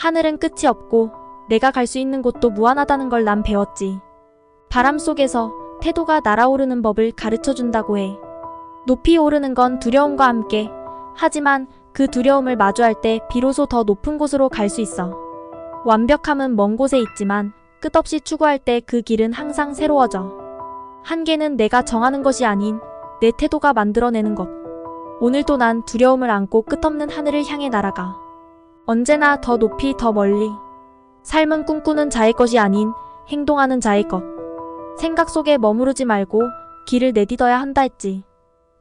하늘은 끝이 없고 내가 갈 수 있는 곳도 무한하다는 걸 난 배웠지. 바람 속에서 태도가 날아오르는 법을 가르쳐 준다고 해. 높이 오르는 건 두려움과 함께 하지만 그 두려움을 마주할 때 비로소 더 높은 곳으로 갈 수 있어. 완벽함은 먼 곳에 있지만 끝없이 추구할 때 그 길은 항상 새로워져. 한계는 내가 정하는 것이 아닌 내 태도가 만들어내는 것. 오늘도 난 두려움을 안고 끝없는 하늘을 향해 날아가. 언제나 더 높이 더 멀리. 삶은 꿈꾸는 자의 것이 아닌 행동하는 자의 것. 생각 속에 머무르지 말고 길을 내딛어야 한다 했지.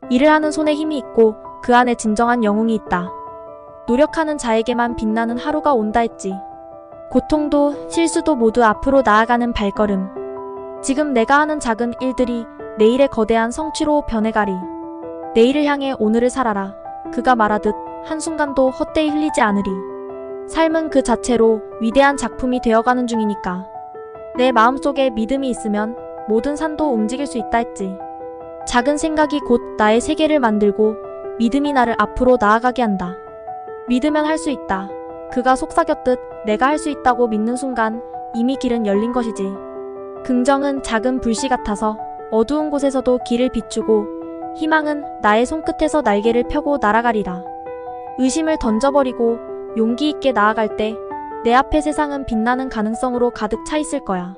일을 하는 손에 힘이 있고 그 안에 진정한 영웅이 있다. 노력하는 자에게만 빛나는 하루가 온다 했지. 고통도 실수도 모두 앞으로 나아가는 발걸음. 지금 내가 하는 작은 일들이 내일의 거대한 성취로 변해가리. 내일을 향해 오늘을 살아라. 그가 말하듯 한순간도 헛되이 흘리지 않으리. 삶은 그 자체로 위대한 작품이 되어가는 중이니까. 내 마음속에 믿음이 있으면 모든 산도 움직일 수 있다 했지. 작은 생각이 곧 나의 세계를 만들고 믿음이 나를 앞으로 나아가게 한다. 믿으면 할 수 있다. 그가 속삭였듯 내가 할 수 있다고 믿는 순간 이미 길은 열린 것이지. 긍정은 작은 불씨 같아서 어두운 곳에서도 길을 비추고 희망은 나의 손끝에서 날개를 펴고 날아가리라. 의심을 던져버리고 용기 있게 나아갈 때 내 앞의 세상은 빛나는 가능성으로 가득 차 있을 거야.